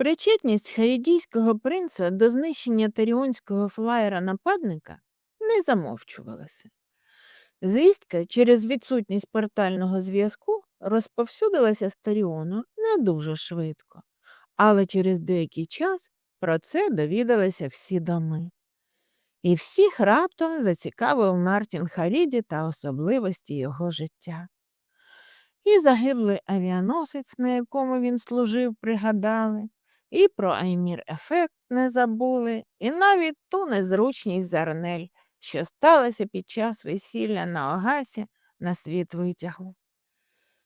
Причетність харідійського принца до знищення таріонського флаєра нападника не замовчувалася. Звістка через відсутність портального зв'язку розповсюдилася з Таріону не дуже швидко, але через деякий час про це довідалися всі доми. І всіх раптом зацікавив Мартін Харіді та особливості його життя. І загиблий авіаносець, на якому він служив, пригадали, і про Аймір Ефект не забули, і навіть ту незручність Зарнель, що сталося під час весілля на Огасі, на світ витягли.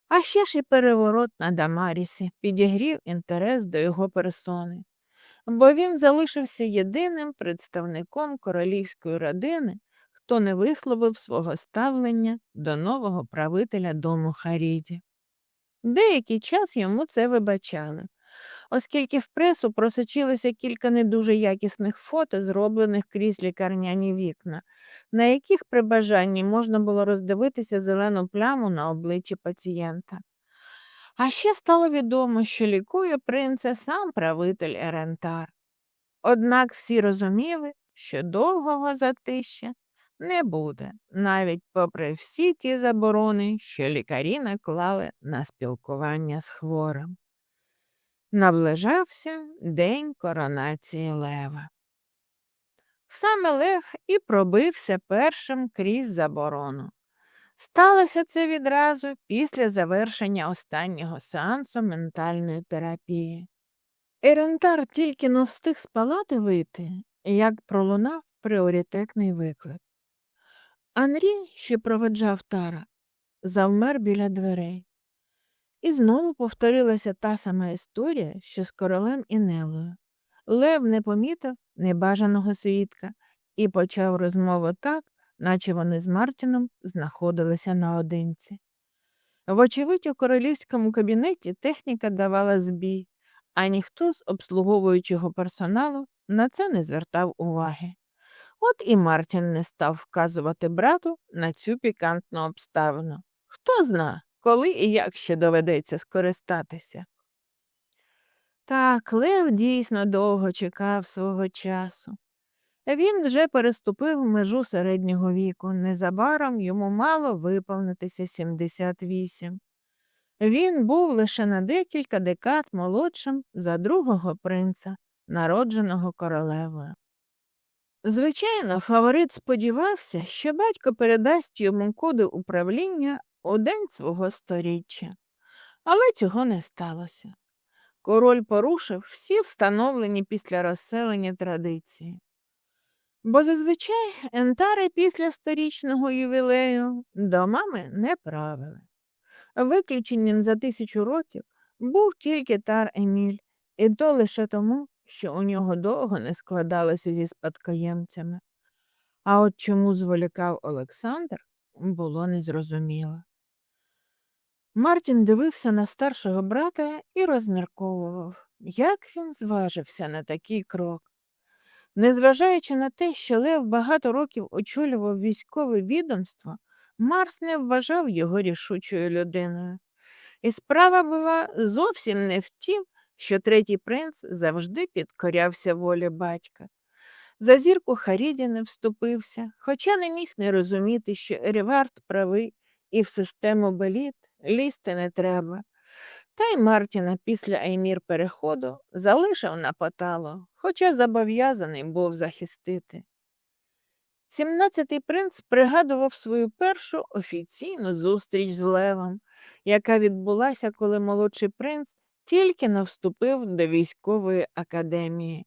А ще ж і переворот на Дамарісі підігрів інтерес до його персони, бо він залишився єдиним представником королівської родини, хто не висловив свого ставлення до нового правителя дому Харіді. Деякий час йому це вибачали, оскільки в пресу просочилося кілька не дуже якісних фото, зроблених крізь лікарняні вікна, на яких при бажанні можна було роздивитися зелену пляму на обличчі пацієнта. А ще стало відомо, що лікує принца сам правитель Ерентар. Однак всі розуміли, що довгого затища не буде, навіть попри всі ті заборони, що лікарі наклали на спілкування з хворим. Наближався день коронації Лева. Саме Лев і пробився першим крізь заборону. Сталося це відразу після завершення останнього сеансу ментальної терапії. Ерентар тільки но встиг з палати вийти, як пролунав пріоритетний виклик. Анрі, що проведжав Тара, завмер біля дверей. І знову повторилася та сама історія, що з королем і Нелою. Лев не помітив небажаного свідка і почав розмову так, наче вони з Мартіном знаходилися наодинці. Вочевидь, у королівському кабінеті техніка давала збій, а ніхто з обслуговуючого персоналу на це не звертав уваги. От і Мартін не став вказувати брату на цю пікантну обставину. Хто зна, коли і як ще доведеться скористатися. Так, Лев дійсно довго чекав свого часу. Він вже переступив межу середнього віку, незабаром йому мало виповнитися 78. Він був лише на декілька декад молодшим за другого принца, народженого королевою. Звичайно, фаворит сподівався, що батько передасть йому коди управління у день свого сторіччя, але цього не сталося. Король порушив всі встановлені після розселення традиції. Бо зазвичай ентари після сторічного ювілею до мами не правили. Виключенням за тисячу років був тільки тар Еміль, і то лише тому, що у нього довго не складалося зі спадкоємцями. А от чому зволікав Олександр, було незрозуміло. Мартін дивився на старшого брата і розмірковував, як він зважився на такий крок. Незважаючи на те, що Лев багато років очолював військове відомство, Марс не вважав його рішучою людиною. І справа була зовсім не в тім, що третій принц завжди підкорявся волі батька. За зірку Харіді не вступився, хоча не міг не розуміти, що Ерівард правий і в систему беліт лізти не треба. Та й Мартіна після Аймір переходу залишив на потало, хоча зобов'язаний був захистити. Сімнадцятий принц пригадував свою першу офіційну зустріч з Левом, яка відбулася, коли молодший принц тільки не вступив до військової академії.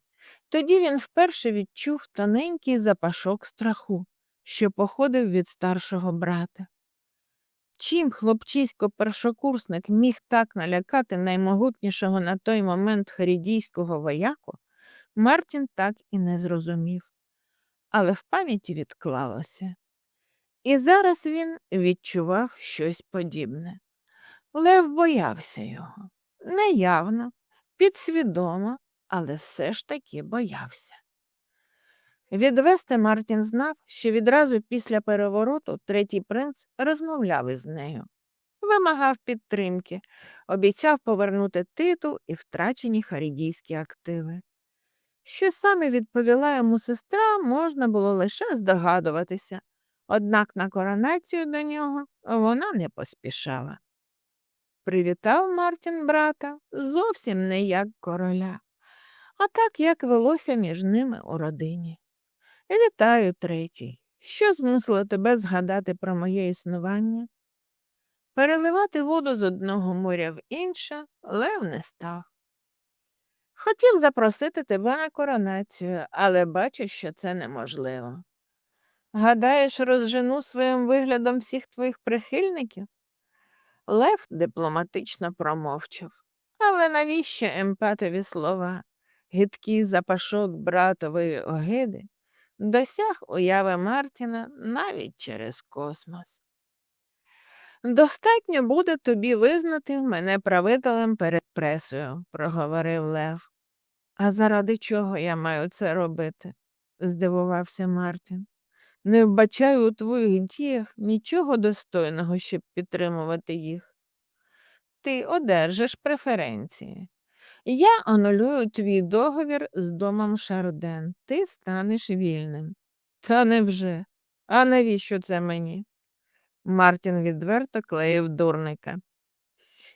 Тоді він вперше відчув тоненький запашок страху, що походив від старшого брата. Чим хлопчисько першокурсник міг так налякати наймогутнішого на той момент харідійського вояку, Мартін так і не зрозумів, але в пам'яті відклалося. І зараз він відчував щось подібне. Лев боявся його неявно, підсвідомо, але все ж таки боявся. Відвести Мартін знав, що відразу після перевороту третій принц розмовляв із нею. вимагав підтримки, обіцяв повернути титул і втрачені харідійські активи. Що саме відповіла йому сестра, можна було лише здогадуватися, однак на коронацію до нього вона не поспішала. Привітав Мартін брата зовсім не як короля, а так, як велося між ними у родині. Вітаю, третій. Що змусило тебе згадати про моє існування? Переливати воду з одного моря в інше Лев не став. Хотів запросити тебе на коронацію, але бачу, що це неможливо. Гадаєш, розжену своїм виглядом всіх твоїх прихильників? Лев дипломатично промовчав. Але навіщо емпатові слова? Гидкий запашок братової огиди досяг уяви Мартіна навіть через космос. Достатньо буде тобі визнати мене правителем перед пресою, проговорив Лев. А заради чого я маю це робити? здивувався Мартін. Не вбачаю у твоїх діях нічого достойного, щоб підтримувати їх. Ти одержиш преференції. Я анулюю твій договір з домом Шарден. Ти станеш вільним. Та невже? А навіщо це мені? Мартін відверто клеїв дурника.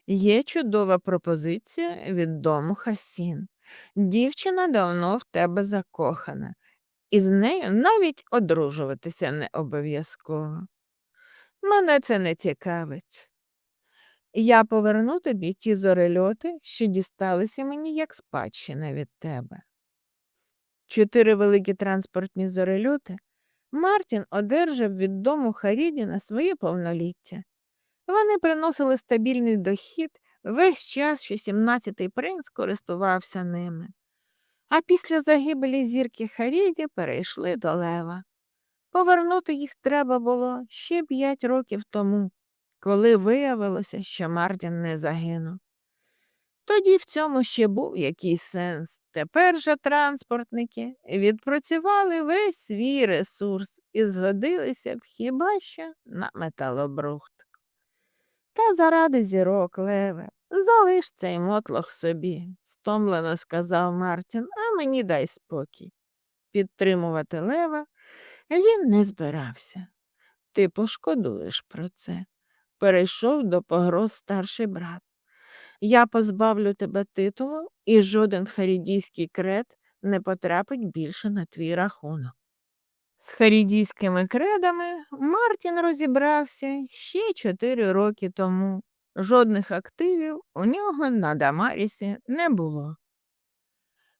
Є чудова пропозиція від дому Хасін. Дівчина давно в тебе закохана, і з нею навіть одружуватися не обов'язково. Мене це не цікавить. Я поверну тобі ті зорельоти, що дісталися мені як спадщина від тебе. Чотири великі транспортні зорельоти Мартін одержав від дому Харіді на своє повноліття. Вони приносили стабільний дохід весь час, що 17-й принц користувався ними. А після загибелі зірки Харіді перейшли до лева. Повернути їх треба було ще п'ять років тому, коли виявилося, що Мартін не загинув. Тоді в цьому ще був якийсь сенс. Тепер же транспортники відпрацювали весь свій ресурс і згодилися б хіба що на металобрухт. Та заради зірок, Леве, залиш цей мотлох собі, стомлено сказав Мартін, а мені дай спокій. Підтримувати Лева він не збирався. Ти пошкодуєш про це. Перейшов до погроз старший брат. Я позбавлю тебе титулу, і жоден харідійський крет не потрапить більше на твій рахунок. З харідійськими кредами Мартін розібрався ще чотири роки тому. Жодних активів у нього на Дамарісі не було.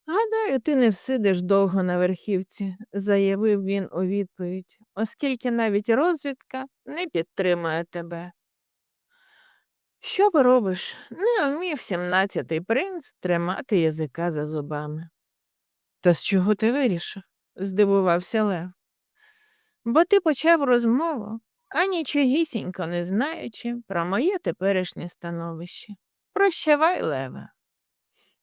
Гадаю, ти не всидиш довго на верхівці, заявив він у відповідь, оскільки навіть розвідка не підтримує тебе. Що поробиш? Не вмів сімнадцятий принц тримати язика за зубами. Та з чого ти вирішив? здивувався Лев. Бо ти почав розмову, а нічогісінько не знаючи про моє теперішнє становище. Прощавай, Леве.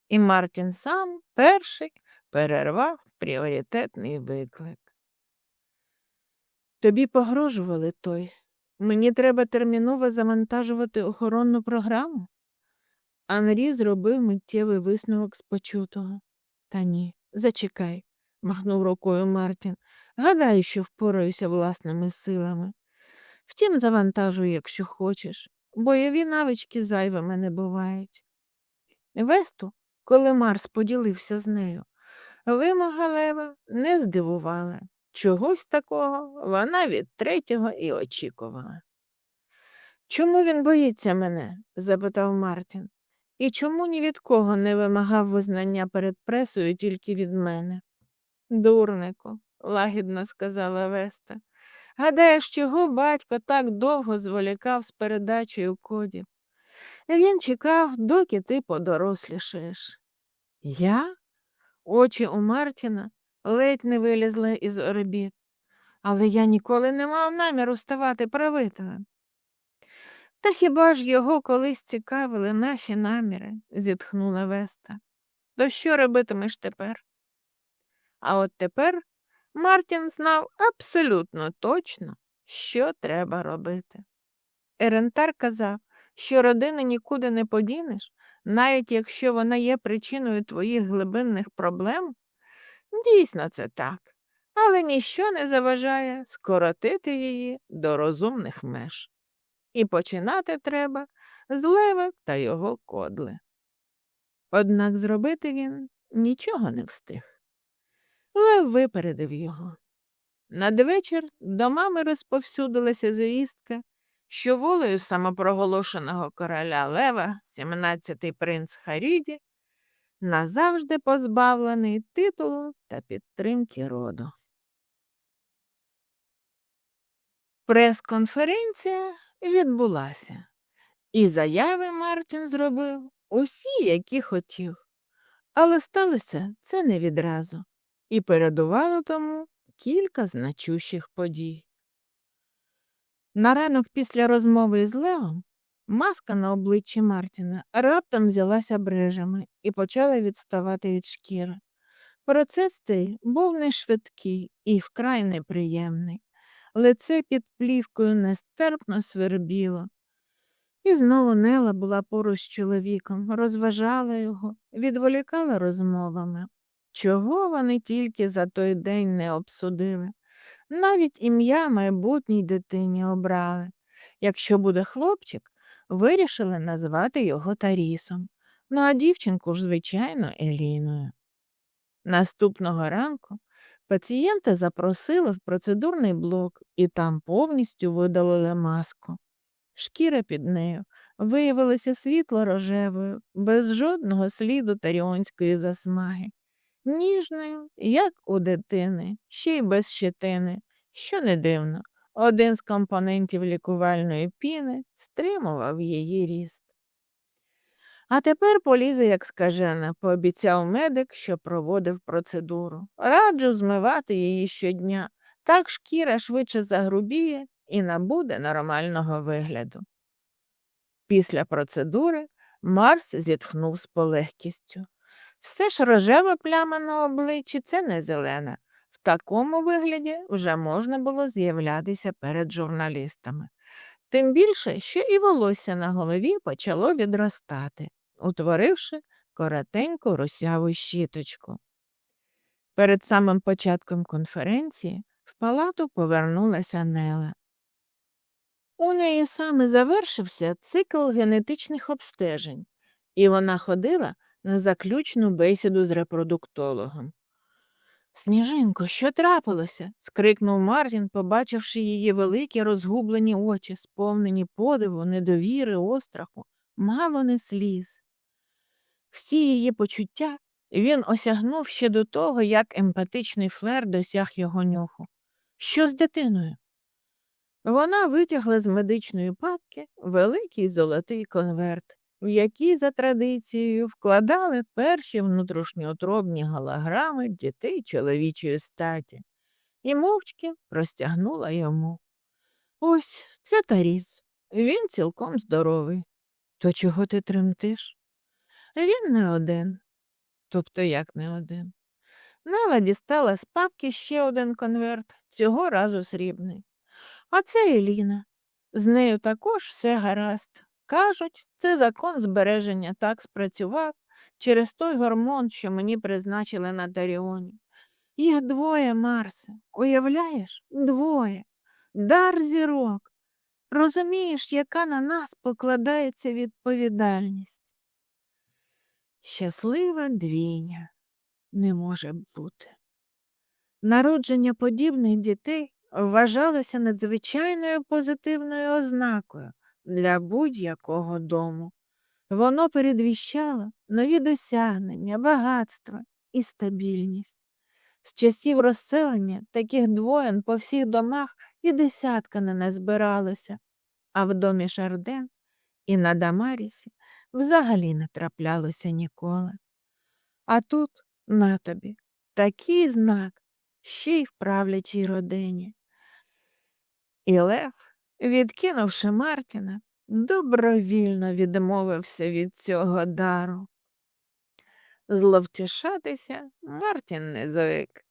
І Мартін сам перший перервав пріоритетний виклик. Тобі погрожували той, Мені треба терміново завантажувати охоронну програму. Анрі зробив миттєвий висновок з почутого. Та ні, зачекай, махнув рукою Мартін. Гадаю, що впораюся власними силами. Втім, завантажуй, якщо хочеш, бойові навички зайвими не бувають. Весту, коли Марс поділився з нею, вимога Лева не здивувала. Чогось такого вона від третього і очікувала. Чому він боїться мене? запитав Мартін. І чому ні від кого не вимагав визнання перед пресою тільки від мене? Дурнику, лагідно сказала Веста. Гадаєш, чого батько так довго зволікав з передачею кодів? Він чекав, доки ти подорослішаєш. Я? Очі у Мартіна ледь не вилізли із орбіт, але я ніколи не мав наміру ставати правителем. Та хіба ж його колись цікавили наші наміри? зітхнула Веста. То що робитимеш тепер? А от тепер Мартін знав абсолютно точно, що треба робити. Ерентар казав, що родину нікуди не подінеш, навіть якщо вона є причиною твоїх глибинних проблем? Дійсно, це так, але ніщо не заважає скоротити її до розумних меж. І починати треба з лева та його кодли. Однак зробити він нічого не встиг. Лев випередив його. Надвечір до мами розповсюдилася звістка, що волею самопроголошеного короля Лева, 17-й принц Харіді, назавжди позбавлений титулу та підтримки роду. Прес-конференція відбулася, і заяви Мартін зробив усі, які хотів. Але сталося це не відразу, і передувало тому кілька значущих подій. На ранок після розмови з Левом маска на обличчі Мартіна раптом взялася брижами і почала відставати від шкіри. Процес цей був не швидкий і вкрай неприємний. Лице під плівкою нестерпно свербіло. І знову Нела була поруч з чоловіком, розважала його, відволікала розмовами. Чого вони тільки за той день не обсудили? Навіть ім'я майбутній дитині обрали. Якщо буде хлопчик, вирішили назвати його Тарісом, ну а дівчинку ж, звичайно, Еліною. Наступного ранку пацієнта запросили в процедурний блок і там повністю видалили маску. Шкіра під нею виявилася світло рожевою, без жодного сліду таріонської засмаги, ніжною, як у дитини, ще й без щетини, що не дивно, один з компонентів лікувальної піни стримував її ріст. А тепер полізе, як скажена, пообіцяв медик, що проводив процедуру. Раджу змивати її щодня, так шкіра швидше загрубіє і набуде нормального вигляду. Після процедури Марс зітхнув з полегкістю. Все ж рожева пляма на обличчі це не зелена. Такому вигляді вже можна було з'являтися перед журналістами. Тим більше, що і волосся на голові почало відростати, утворивши коротеньку русяву щіточку. Перед самим початком конференції в палату повернулася Нела. У неї саме завершився цикл генетичних обстежень, і вона ходила на заключну бесіду з репродуктологом. Сніжинко, що трапилося? скрикнув Мартін, побачивши її великі розгублені очі, сповнені подиву, недовіри, остраху, мало не сліз. Всі її почуття він осягнув ще до того, як емпатичний флер досяг його нюху. Що з дитиною? Вона витягла з медичної папки великий золотий конверт, в який за традицією вкладали перші внутрішньоутробні голограми дітей чоловічої статі, і мовчки простягнула йому. Ось це Таріс. Він цілком здоровий. То чого ти тремтиш? Він не один. Тобто як не один. Нела дістала з папки ще один конверт, цього разу срібний. А це Еліна. З нею також все гаразд. Кажуть, це закон збереження так спрацював через той гормон, що мені призначили на Даріоні. Їх двоє, Марсе, уявляєш? Двоє. Дар зірок. Розумієш, яка на нас покладається відповідальність. Щаслива двійня не може бути. Народження подібних дітей вважалося надзвичайною позитивною ознакою для будь-якого дому. Воно передвіщало нові досягнення, багатства і стабільність. З часів розселення таких двоєн по всіх домах і десятка не назбиралося, а в домі Шарден і на Дамарісі взагалі не траплялося ніколи. А тут, на тобі, такий знак, ще й в правлячій родині. І Лев, відкинувши Мартіна, добровільно відмовився від цього дару. Зловтішатися Мартін не звик,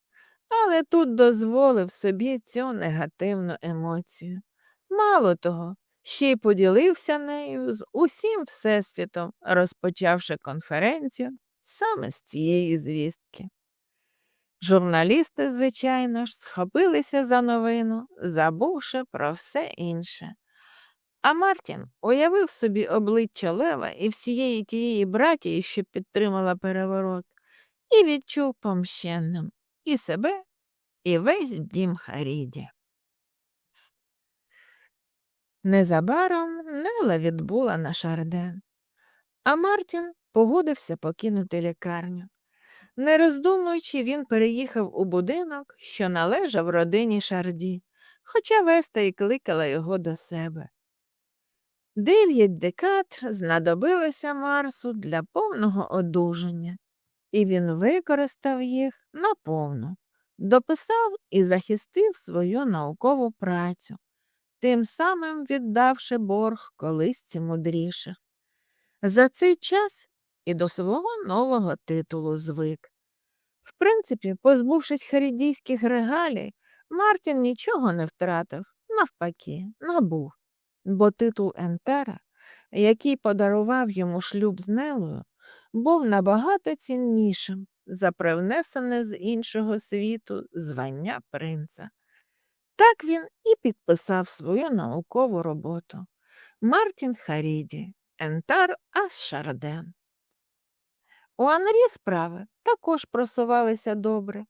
але тут дозволив собі цю негативну емоцію. Мало того, ще й поділився нею з усім Всесвітом, розпочавши конференцію саме з цієї звістки. Журналісти, звичайно ж, схопилися за новину, забувши про все інше. А Мартін уявив собі обличчя Лева і всієї тієї братії, що підтримала переворот, і відчув помщенним і себе, і весь дім Харіді. Незабаром Нела відбула на Шарден, а Мартін погодився покинути лікарню. Не роздумуючи, він переїхав у будинок, що належав родині Шарді, хоча Веста й кликала його до себе. Дев'ять декад знадобилося Марсу для повного одужання, і він використав їх наповну, дописав і захистив свою наукову працю, тим самим віддавши борг колисці мудріших. За цей час і до свого нового титулу звик. В принципі, позбувшись харідійських регалій, Мартін нічого не втратив, навпаки, набув, бо титул Ентера, який подарував йому шлюб з Нелою, був набагато ціннішим за привнесене з іншого світу звання принца. Так він і підписав свою наукову роботу Мартін Харіді, Ентар Ас-Шарден. У Анрі справи також просувалися добре.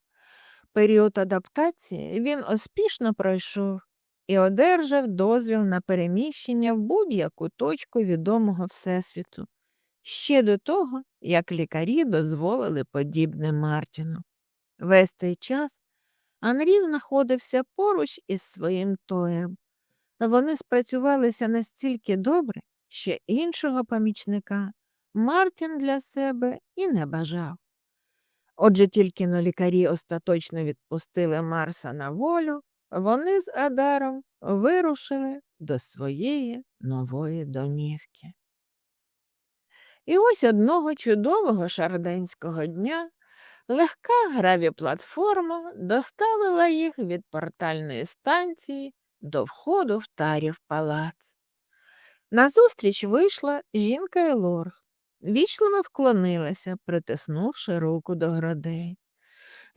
Період адаптації він успішно пройшов і одержав дозвіл на переміщення в будь-яку точку відомого Всесвіту, ще до того, як лікарі дозволили подібне Мартіну. Весь цей час Анрі знаходився поруч із своїм тоєм. Вони спрацювалися настільки добре, що іншого помічника Мартін для себе і не бажав. Отже, тільки но лікарі остаточно відпустили Марса на волю, вони з Адаром вирушили до своєї нової домівки. І ось одного чудового шарденського дня легка гравіплатформа доставила їх від портальної станції до входу в Тарів палац. Назустріч вийшла жінка Елорг, вічливо вклонилася, притиснувши руку до грудей.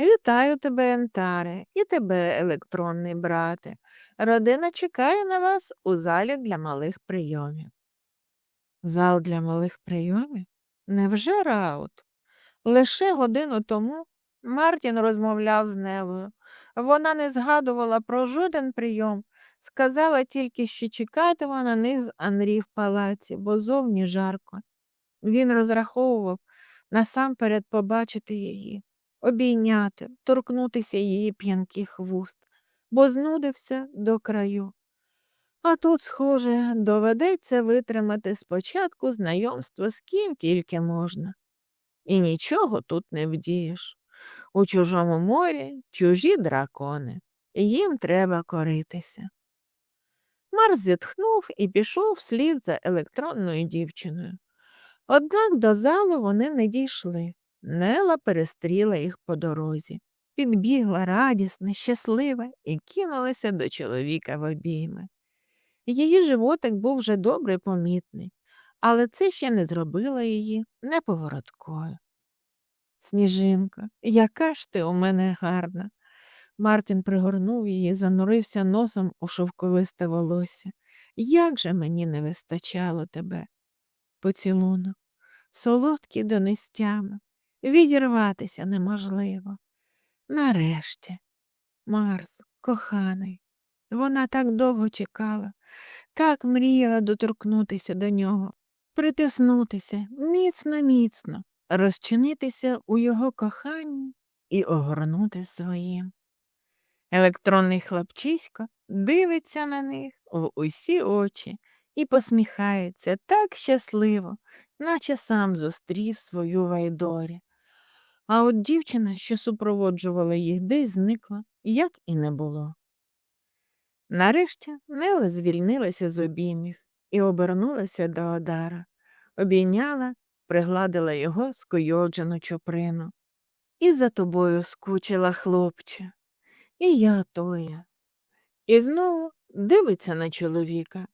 Вітаю тебе, Ентаре, і тебе, електронний брате. Родина чекає на вас у залі для малих прийомів. Зал для малих прийомів? Невже раут? Лише годину тому Мартін розмовляв з Невою. Вона не згадувала про жоден прийом, сказала тільки, що чекатиме на них з Анрі в палаці, бо зовні жарко. Він розраховував насамперед побачити її, обійняти, торкнутися її п'янких вуст, бо знудився до краю. А тут, схоже, доведеться витримати спочатку знайомство з ким тільки можна. І нічого тут не вдієш. У чужому морі чужі дракони, їм треба коритися. Марс зітхнув і пішов вслід за електронною дівчиною. Однак до залу вони не дійшли. Нела перестріла їх по дорозі, підбігла радісна, щаслива і кинулася до чоловіка в обійми. Її животик був вже добре помітний, але це ще не зробило її неповоротковою. Сніжинко, яка ж ти у мене гарна. Мартін пригорнув її, занурився носом у шовковисте волосся. Як же мені не вистачало тебе? Поцілунок, солодкий до нестями, відірватися неможливо. Нарешті, Марс, коханий, вона так довго чекала, так мріяла доторкнутися до нього, притиснутися міцно, міцно, розчинитися у його коханні і огорнути своїм. Електронний хлопчисько дивиться на них в усі очі і посміхається так щасливо, наче сам зустрів свою Вайдорі. А от дівчина, що супроводжувала їх, десь зникла, як і не було. Нарешті Нела звільнилася з обіймів і обернулася до Одара, обійняла, пригладила його скойоджену чоприну. І за тобою скучила хлопче, і я тоя. І знову дивиться на чоловіка,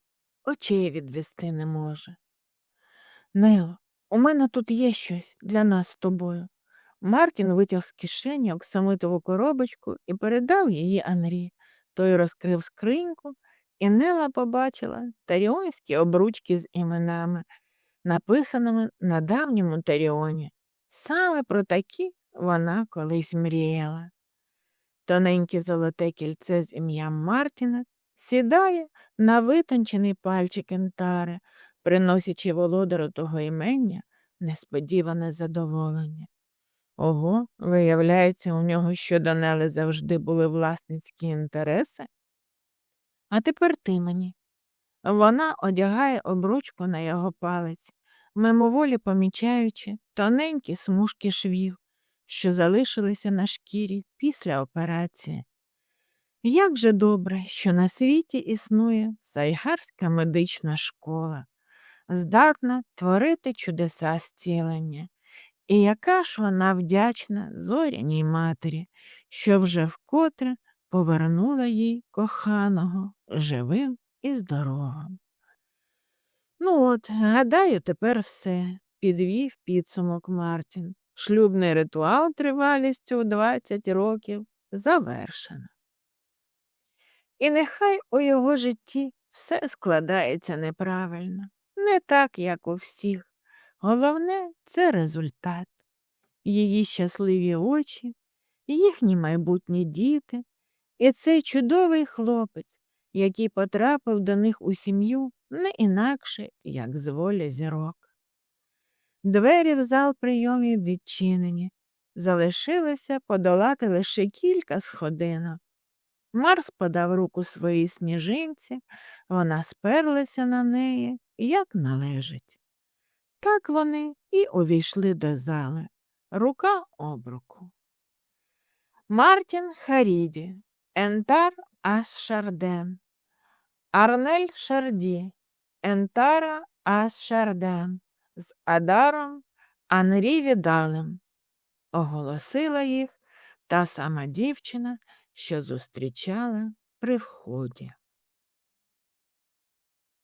очей відвести не може. Нело, у мене тут є щось для нас з тобою. Мартін витяг з кишені оксамитову коробочку і передав її Анрі. Той розкрив скриньку, і Нела побачила таріонські обручки з іменами, написаними на давньому таріоні. Саме про такі вона колись мріяла. Тоненьке золоте кільце з ім'ям Мартіна сідає на витончений пальчик Ентари, приносячи володару того імення несподіване задоволення. Ого, виявляється, у нього щодо Нели завжди були власницькі інтереси. А тепер ти мені. Вона одягає обручку на його палець, мимоволі помічаючи тоненькі смужки швів, що залишилися на шкірі після операції. Як же добре, що на світі існує сайгарська медична школа, здатна творити чудеса зцілення. І яка ж вона вдячна зоряній матері, що вже вкотре повернула їй коханого живим і здоровим. Ну от, гадаю, тепер все, підвів підсумок Мартін. Шлюбний ритуал тривалістю у 20 років завершено. І нехай у його житті все складається неправильно, не так, як у всіх. Головне це результат. Її щасливі очі, їхні майбутні діти і цей чудовий хлопець, який потрапив до них у сім'ю не інакше, як з волі зірок. Двері в зал прийомів відчинені, залишилося подолати лише кілька сходинок. Марс подав руку своїй сніжинці, вона сперлася на неї, як належить. Так вони і увійшли до зали, рука об руку. Мартін Харіді, Ентар Ас-Шарден, Арнель Шарді, Ентара Ас-Шарден з Адаром Анрі Відалем, оголосила їх та сама дівчина, що зустрічала при вході.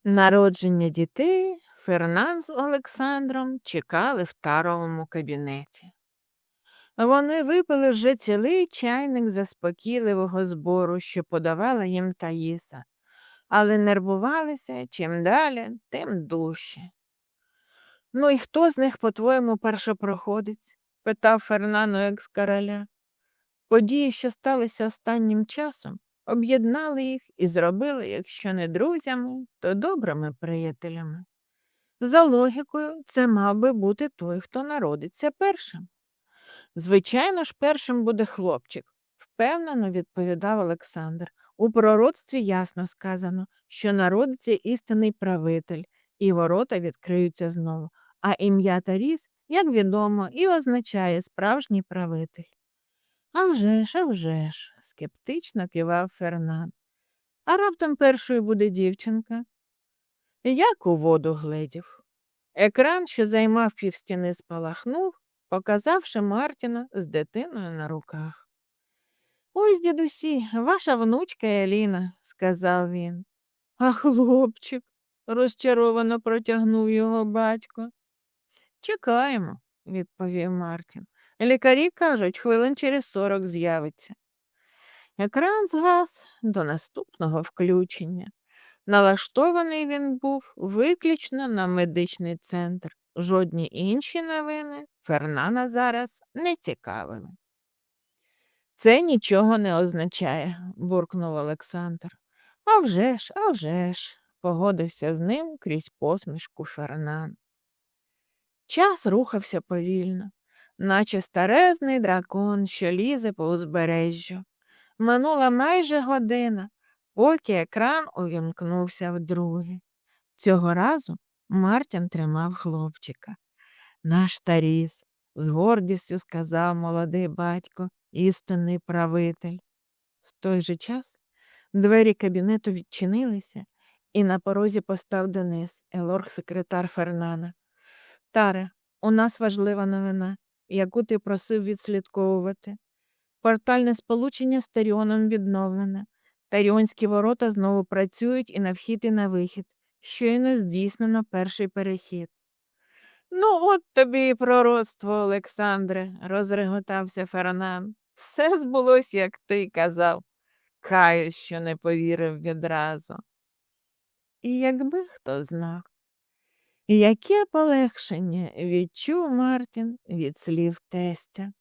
Народження дітей Фернан з Олександром чекали в таровому кабінеті. Вони випили вже цілий чайник заспокійливого збору, що подавала їм Таїса, але нервувалися чим далі, тим дужче. Ну і хто з них, по-твоєму, першопроходець? питав Фернано екс короля. Події, що сталися останнім часом, об'єднали їх і зробили, якщо не друзями, то добрими приятелями. За логікою, це мав би бути той, хто народиться першим. Звичайно ж, першим буде хлопчик, впевнено відповідав Олександр. У пророцтві ясно сказано, що народиться істинний правитель, і ворота відкриються знову, а ім'я Таріс, як відомо, і означає справжній правитель. «А вже ж, а вже ж», – скептично кивав Фернан. А раптом першою буде дівчинка. Як у воду гледів. Екран, що займав півстіни, спалахнув, показавши Мартіна з дитиною на руках. Ось, дідусі, ваша внучка Еліна, сказав він. А хлопчик, розчаровано протягнув його батько. Чекаємо, відповів Мартін. Лікарі кажуть, хвилин через сорок з'явиться. Екран згас до наступного включення. Налаштований він був виключно на медичний центр. Жодні інші новини Фернана зараз не цікавили. Це нічого не означає, буркнув Олександр. «А вже ж, а вже ж», – погодився з ним крізь посмішку Фернан. Час рухався повільно, наче старезний дракон, що лізе по узбережжю. Минула майже година, поки екран увімкнувся вдруге. Цього разу Мартін тримав хлопчика. Наш Таріс, з гордістю сказав молодий батько, істинний правитель. В той же час двері кабінету відчинилися, і на порозі постав Денис, елорг секретар Фернана. Таре, у нас важлива новина, яку ти просив відслідковувати. Портальне сполучення з Таріоном відновлене. Таріонські ворота знову працюють і на вхід, і на вихід. щойно здійснено перший перехід. Ну, от тобі і пророцтво, Олександре, розреготався Фернан. Все збулось, як ти казав. Каю, що не повірив відразу. І якби хто знав, яке полегшення відчув Мартін від слів тестя.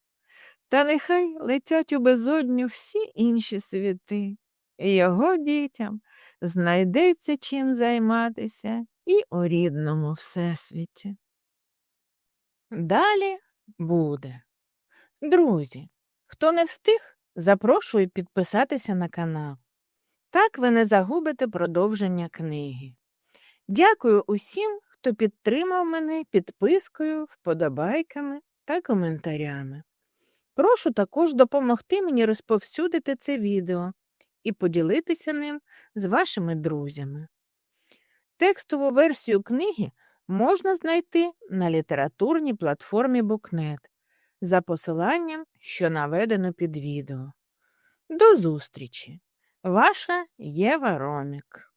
Та нехай летять у безодню всі інші світи, його дітям знайдеться чим займатися і у рідному всесвіті. Далі буде. Друзі, хто не встиг, запрошую підписатися на канал. Так ви не загубите продовження книги. Дякую усім, хто підтримав мене підпискою, вподобайками та коментарями. Прошу також допомогти мені розповсюдити це відео і поділитися ним з вашими друзями. Текстову версію книги можна знайти на літературній платформі Букнет за посиланням, що наведено під відео. До зустрічі! Ваша Єва Ромік